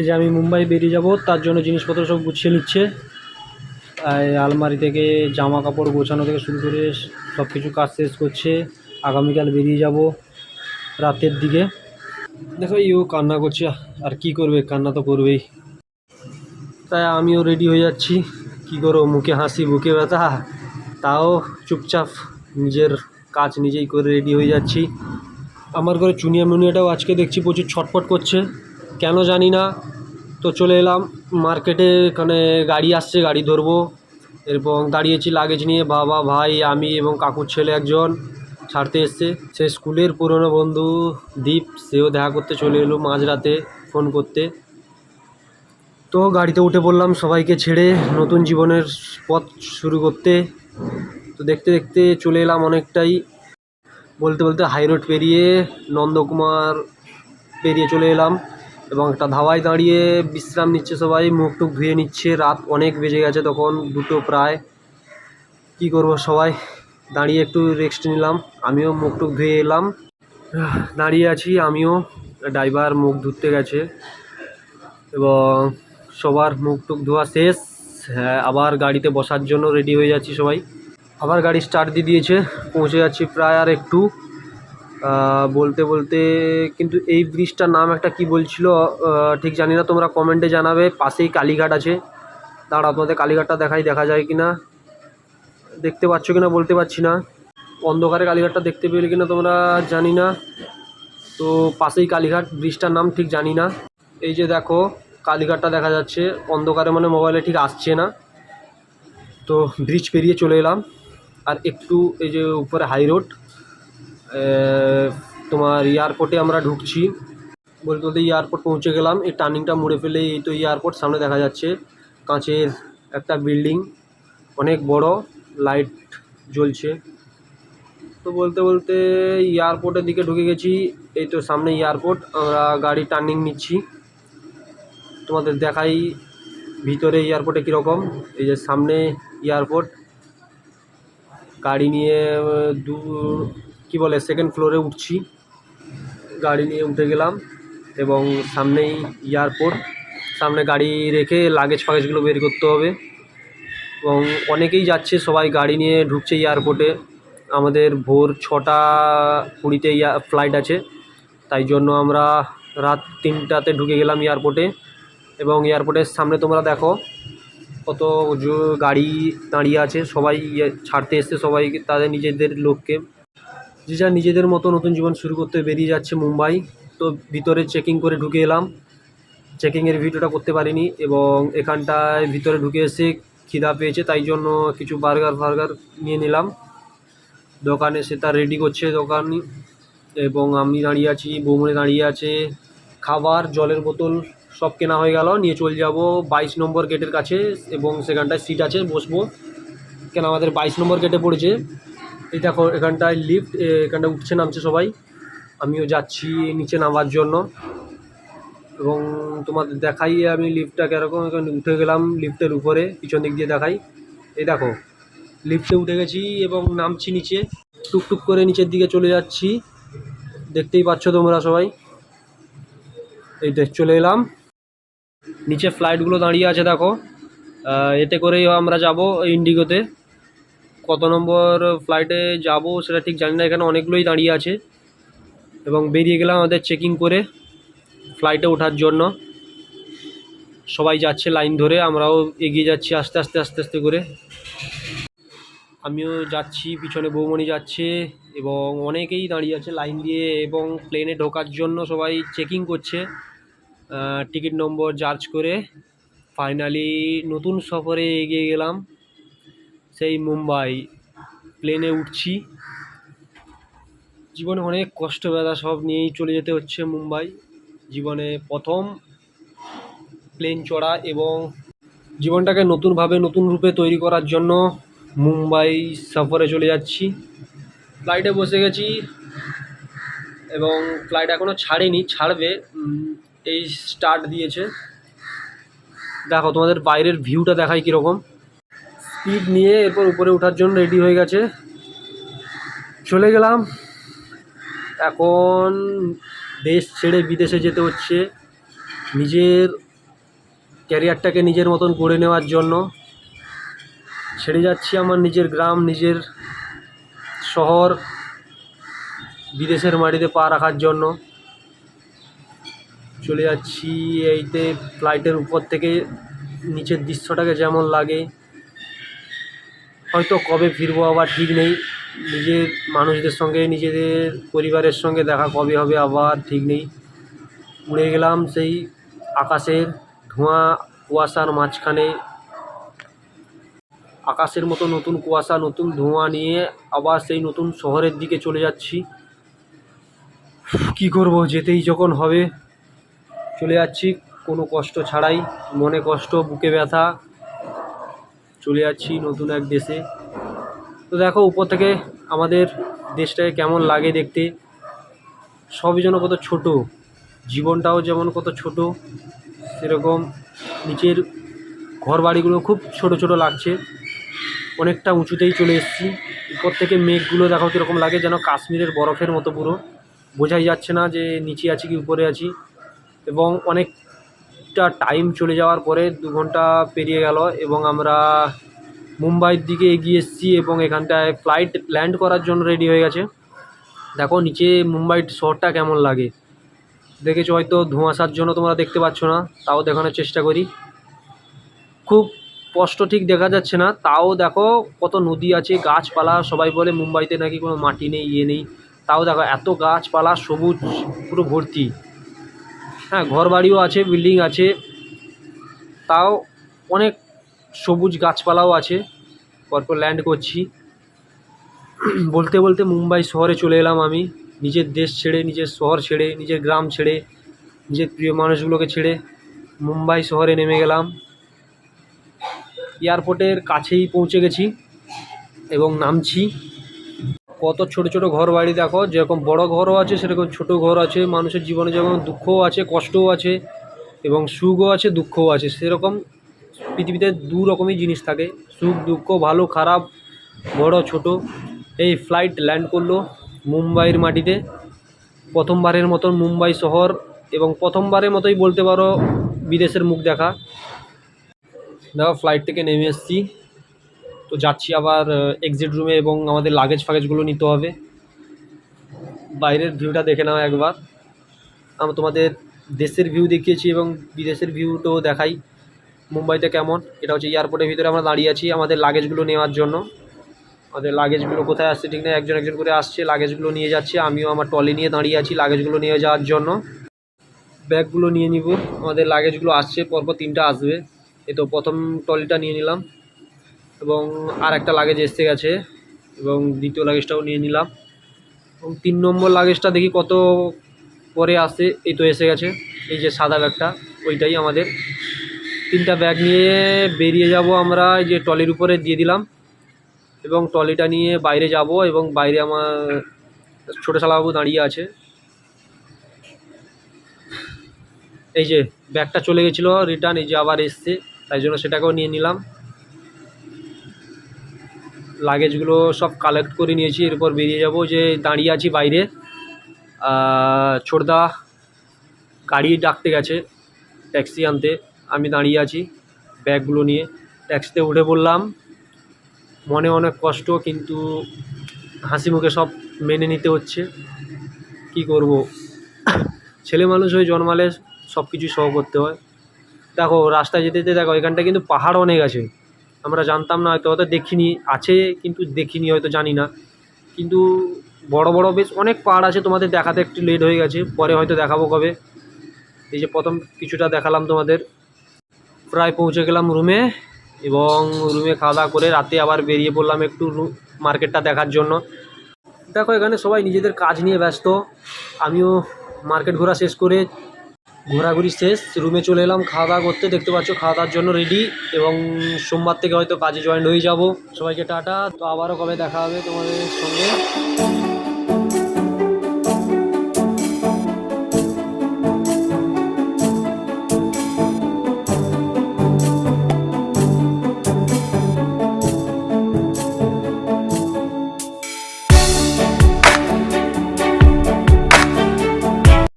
এই যে আমি মুম্বাই বেরিয়ে যাব, তার জন্য জিনিসপত্র সব গুছিয়ে নিচ্ছে। আলমারি থেকে জামা কাপড় গোছানো থেকে শুরু করে সব কিছু কাজ শেষ করছে। আগামীকাল বেরিয়ে যাব রাতের দিকে। দেখো ইও কান্না করছে, আর কি করবে? কান্না তো করবেই। তাই আমিও রেডি হয়ে যাচ্ছি। কি করো, মুখে হাসি, বুকে ব্যথা। তাও চুপচাপ নিজের কাজ নিজেই করে রেডি হয়ে যাচ্ছি। আমার ঘরে চুনিয়া মুনিয়াটাও আজকে দেখছি প্রচুর ছটফট করছে। কেন জানি না তো চলে এলাম মার্কেটে, এখানে গাড়ি আসছে, গাড়ি ধরবো। এবং দাঁড়িয়েছি লাগেজ নিয়ে, বাবা, ভাই, আমি এবং কাকুর ছেলে একজন ছাড়তে এসছে। সে স্কুলের পুরনো বন্ধু দীপ, সেও দেখা করতে চলে এলো মাঝরাতে ফোন করতে। তো গাড়িতে উঠে পড়লাম সবাইকে ছেড়ে নতুন জীবনের পথ শুরু করতে। তো দেখতে দেখতে চলে এলাম অনেকটাই। বলতে বলতে হাই রোড পেরিয়ে নন্দকুমার পেরিয়ে চলে এলাম। এবং একটা ধাবায় দাঁড়িয়ে বিশ্রাম নিচ্ছে সবাই, মুখ টুক ধুয়ে নিচ্ছে, রাত অনেক বেজে গেছে তখন দুটো প্রায়। কি করব সবাই? দাঁড়িয়ে একটু রেস্ট নিলাম, আমিও মুখ টুক ধুয়ে এলাম। দাঁড়িয়ে আছি, আমিও। ড্রাইভার মুখ ধুতে গেছে এবং সবার মুখ টুক ধোয়া শেষ। হ্যাঁ আবার গাড়িতে বসার জন্য রেডি হয়ে যাচ্ছি সবাই। আবার গাড়ি স্টার্ট দিয়ে দিয়েছে, পৌঁছে যাচ্ছি প্রায় আর একটু। বলতে বলতে কিন্তু এই ব্রিজটার নাম একটা কি বলছিল ঠিক জানি না, তোমরা কমেন্টে জানাবে, পাশেই কালীঘাট আছে। তার আপনাদের কালীঘাটটা দেখাই, দেখা যায় কি না দেখতে পাচ্ছ কি না বলতে পারছি না। অন্ধকারে কালীঘাটটা দেখতে পেলে কি না তোমরা জানি না। তো পাশেই কালীঘাট, ব্রিজটার নাম ঠিক জানি না। এই যে দেখো, কালীঘাটটা দেখা যাচ্ছে। অন্ধকারে মানে মোবাইলে ঠিক আসছে না। তো ব্রিজ পেরিয়ে চলে এলাম। আর একটু এই যে উপরে হাই রোড তোমার এয়ারপোর্টে আমরা ঢুকছি। বলতে বলতে এয়ারপোর্ট পৌঁছে গেলাম। এই টার্নিংটা মুড়ে ফেলে এই তো এয়ারপোর্ট সামনে দেখা যাচ্ছে। কাঁচের একটা বিল্ডিং, অনেক বড়, লাইট জ্বলছে। তো বলতে বলতে এয়ারপোর্টের দিকে ঢুকে গেছি। এই তো সামনে এয়ারপোর্ট। আমরা গাড়ি টার্নিং নিচ্ছি। তোমাদের দেখাই ভিতরে এয়ারপোর্টে কীরকম। এই যে সামনে এয়ারপোর্ট। গাড়ি নিয়ে দু কী বলে সেকেন্ড ফ্লোরে উঠছি। গাড়ি নিয়ে উঠে গেলাম এবং সামনেই এয়ারপোর্ট সামনে গাড়ি রেখে লাগেজ ফাগেজগুলো বের করতে হবে। এবং অনেকেই যাচ্ছে, সবাই গাড়ি নিয়ে ঢুকছে এয়ারপোর্টে আমাদের ভোর ছটা কুড়িতে ফ্লাইট আছে। তাই জন্য আমরা রাত তিনটাতে ঢুকে গেলাম এয়ারপোর্টে এবং এয়ারপোর্টের সামনে তোমরা দেখো, কত গাড়ি দাঁড়িয়ে আছে। সবাই ইয়ে ছাড়তে এসছে সবাই, তাদের নিজেদের লোককে। যে যা নিজেদের মতো নতুন জীবন শুরু করতে বেরিয়ে যাচ্ছে মুম্বাই। তো ভিতরে চেকিং করে ঢুকে এলাম। চেকিংয়ের ভিডিওটা করতে পারিনি এবং এখানটায় ভিতরে ঢুকে এসে খিদা পেয়েছে, তাই জন্য কিছু বার্গার ফার্গার নিয়ে নিলাম। দোকানে সে তার রেডি করছে দোকান। এবং আমি দাঁড়িয়ে আছি, বৌমনে দাঁড়িয়ে আছে। খাবার, জলের বোতল সব কেনা হয়ে গেল, নিয়ে চলে যাব বাইশ নম্বর গেটের কাছে এবং সেখানটায় সিট আছে, বসবো। কেন আমাদের বাইশ নম্বর গেটে পড়েছে। এই দেখো, এখানটায় লিফট এখানটায় উঠছে, নামছে সবাই। আমিও যাচ্ছি নিচে নামার জন্য। এবং তোমাদের দেখাই আমি লিফটটা কীরকম। এখানে উঠে গেলাম লিফটের উপরে, পিছন দিক দিয়ে দেখাই। এই দেখো লিফটে উঠে গেছি এবং নামছি নিচে। টুকটুক করে নিচের দিকে চলে যাচ্ছি। দেখতেই পাচ্ছ তোমরা সবাই। এই চলে এলাম। নিচে ফ্লাইটগুলো দাঁড়িয়ে আছে, দেখো। এতে করেই আমরা যাব ইন্ডিগোতে কত নম্বর ফ্লাইটে যাব সেটা ঠিক জানি না, এখানে অনেকগুলোই দাঁড়িয়ে আছে। এবং বেরিয়ে গেলাম আমাদের চেকিং করে ফ্লাইটে ওঠার জন্য। সবাই যাচ্ছে লাইন ধরে, আমরাও এগিয়ে যাচ্ছি আস্তে আস্তে আস্তে আস্তে করে। আমিও যাচ্ছি, পিছনে বৌমণি যাচ্ছে, এবং অনেকেই দাঁড়িয়ে আছে লাইন দিয়ে, এবং প্লেনে ঢোকার জন্য সবাই চেকিং করছে টিকিট নম্বর চার্জ করে। ফাইনালি নতুন সফরে এগিয়ে গেলাম। সেই মুম্বাই প্লেনে উঠছি। জীবনে অনেক কষ্ট ব্যথা সব নিয়েই চলে যেতে হচ্ছে মুম্বাই। জীবনে প্রথম প্লেন চড়া এবং জীবনটাকে নতুনভাবে, নতুন রূপে তৈরি করার জন্য মুম্বাই সফরে চলে যাচ্ছি। ফ্লাইটে বসে গেছি এবং ফ্লাইট এখনও ছাড়েনি, ছাড়বে এই স্টার্ট দিয়েছে। দেখো, তোমাদের বাইরের ভিউটা দেখায় কীরকম। স্পিড নিয়ে এরপর উপরে ওঠার জন্য রেডি হয়ে গেছে। চলে গেলাম। এখন দেশ ছেড়ে বিদেশে যেতে হচ্ছে। নিজের ক্যারিয়ারটাকে নিজের মতন গড়ে নেওয়ার জন্য। ছেড়ে যাচ্ছি আমার নিজের গ্রাম, নিজের শহর বিদেশের মাটিতে পা রাখার জন্য। চলে যাচ্ছি এইতে ফ্লাইটের উপর থেকে। নিচের দৃশ্যটাকে যেমন লাগে। হয়তো কবে ফিরবো আবার ঠিক নেই। নিজের মানুষদের সঙ্গে, নিজেদের পরিবারের সঙ্গে দেখা কবে হবে আবার ঠিক নেই। উড়ে গেলাম সেই আকাশের ধোঁয়া কুয়াশার মাঝখানে। আকাশের মতো নতুন কুয়াশা, নতুন ধোঁয়া নিয়ে আবার সেই নতুন শহরের দিকে চলে যাচ্ছি। কি করব, যেতেই যখন হবে। চলে যাচ্ছি, কোনো কষ্ট ছাড়াই। মনে কষ্ট, বুকে ব্যথা। চলে যাচ্ছি নতুন এক দেশে। তো দেখো, উপর থেকে আমাদের দেশটাকে কেমন লাগে দেখতে। সবই যেন কত ছোট। জীবনটাও যেমন কত ছোট, সেরকম নিচের ঘর বাড়িগুলো খুব ছোট ছোট লাগছে। অনেকটা উঁচুতেই চলে এসেছি। উপর থেকে মেঘগুলো দেখো কীরকম লাগে, যেন কাশ্মীরের বরফের মতো পুরো। বোঝাই যাচ্ছে না যে নিচে আছি কি উপরে আছি। এবং অনেকটা টাইম চলে যাওয়ার পরে দু ঘণ্টা পেরিয়ে গেল এবং আমরা মুম্বাইয়ের দিকে এগিয়ে এসেছি এবং এখানটায় ফ্লাইট ল্যান্ড করার জন্য রেডি হয়ে গেছে। দেখো, নিচে মুম্বাই শহরটা কেমন লাগে? দেখেছ হয়তো ধোঁয়াশার জন্য তোমরা দেখতে পাচ্ছ না, তাও দেখানোর চেষ্টা করি। খুব স্পষ্ট ঠিক দেখা যাচ্ছে না, তাও দেখো কত নদী আছে, গাছপালা, সবাই বলে মুম্বাইতে নাকি কোনো মাটি নেই ইয়ে নেই। তাও দেখো, এত গাছপালা, সবুজ, পুরো ভর্তি। হ্যাঁ ঘর বাড়িও আছে বিল্ডিং আছে। তাও অনেক সবুজ গাছপালাও আছে। পরপর ল্যান্ড করছি। বলতে বলতে মুম্বাই শহরে চলে এলাম আমি। নিজের দেশ ছেড়ে, নিজের শহর ছেড়ে, নিজের গ্রাম ছেড়ে, নিজের প্রিয় মানুষগুলোকে ছেড়ে মুম্বাই শহরে নেমে গেলাম। এয়ারপোর্টের কাছেই পৌঁছে গেছি এবং নামছি। কত ছোট ছোট ঘর বাড়ি দেখো, যেরকম বড় ঘরও আছে, সেরকম ছোট ঘর আছে, মানুষের জীবনে যেমন দুঃখও আছে, কষ্টও আছে, এবং সুখও আছে, দুঃখও আছে, সেরকম পৃথিবীতে দু রকমই জিনিস থাকে, সুখ, দুঃখ, ভালো, খারাপ, বড়, ছোট। এই ফ্লাইট ল্যান্ড করল মুম্বাইয়ের মাটিতে, প্রথমবারের মতন মুম্বাই শহর, এবং প্রথমবারের মতোই বলতে পারো বিদেশের মুখ দেখা। দেখো ফ্লাইট থেকে নেমে এসেছি। তো যাচ্ছি আবার এক্সিট রুমে এবং আমাদের লাগেজ ফাগেজগুলো নিতে হবে। বাইরের ভিউটা দেখে নাও একবার। আমি তোমাদের দেশের ভিউ দেখিয়েছি এবং বিদেশের ভিউটাও দেখাই। মুম্বাইতে কেমন? এটা হচ্ছে এয়ারপোর্টের ভিতরে আমরা দাঁড়িয়ে আছি আমাদের লাগেজগুলো নেওয়ার জন্য। আমাদের লাগেজগুলো কোথায় আসছে ঠিক না একজন একজন করে আসছে লাগেজগুলো নিয়ে যাচ্ছে। আমিও আমার টলি নিয়ে দাঁড়িয়ে আছি লাগেজগুলো নিয়ে যাওয়ার জন্য। ব্যাগগুলো নিয়ে নিব। আমাদের লাগেজগুলো আসছে, পরপর তিনটা আসবে। এই তো প্রথম টলিটা নিয়ে নিলাম। এবং আর একটা লাগেজ এসে গেছে এবং দ্বিতীয় লাগেজটাও নিয়ে নিলাম। এবং তিন নম্বর লাগেজটা দেখি কত পরে আসে, এই তো এসে গেছে। এই যে সাদা ব্যাগটা, ওইটাই আমাদের। তিনটা ব্যাগ নিয়ে বেরিয়ে যাব আমরা এই যে টলির উপরে দিয়ে দিলাম। এবং ট্রলিটা নিয়ে বাইরে যাব এবং বাইরে আমার ছোটো শালাবাবু দাঁড়িয়ে আছে। এই যে ব্যাগটা চলে গেছিল রিটার্ন এই যে আবার এসছে, তাই জন্য সেটাকেও নিয়ে নিলাম। লাগেজগুলো সব কালেক্ট করে নিয়েছি, এরপর বেরিয়ে যাব যে দাঁড়িয়ে আছি বাইরে। ছোটদা গাড়ি ডাকতে গেছে ট্যাক্সি আনতে, আমি দাঁড়িয়ে আছি ব্যাগগুলো নিয়ে। ট্যাক্সিতে উঠে পড়লাম। মনে অনেক কষ্ট, কিন্তু হাসি মুখে সব মেনে নিতে হচ্ছে। কি করব? ছেলে মানুষ হয়ে জন্মালে সব কিছুই সহ করতে হয়। দেখো, রাস্তায় যেতে যেতে দেখো এখানটা কিন্তু পাহাড় অনেক আছে। আমরা জানতাম না, হয়তো হয়তো দেখিনি, আছে কিন্তু দেখিনি, হয়তো জানি না। কিন্তু বড় বড় বেশ অনেক পাহাড় আছে তোমাদের দেখাতে, একটু লেট হয়ে গেছে, পরে হয়তো দেখাবো কবে। এই যে প্রথম কিছুটা দেখালাম তোমাদের। প্রায় পৌঁছে গেলাম রুমে এবং রুমে খাওয়া দাওয়া করে রাতে আবার বেরিয়ে পড়লাম একটু মার্কেটটা দেখার জন্য। দেখো এখানে সবাই নিজেদের কাজ নিয়ে ব্যস্ত। আমিও মার্কেট ঘোরা শেষ করে ঘোরাঘুরি শেষ, রুমে চলে এলাম খাওয়া দাওয়া করতে। দেখতে পাচ্ছ খাওয়া দাওয়ার জন্য রেডি এবং সোমবার থেকে হয়তো কাজে জয়েন হয়ে যাব। সবাইকে টাটা। তো আবারও কবে দেখা হবে তোমাদের সঙ্গে?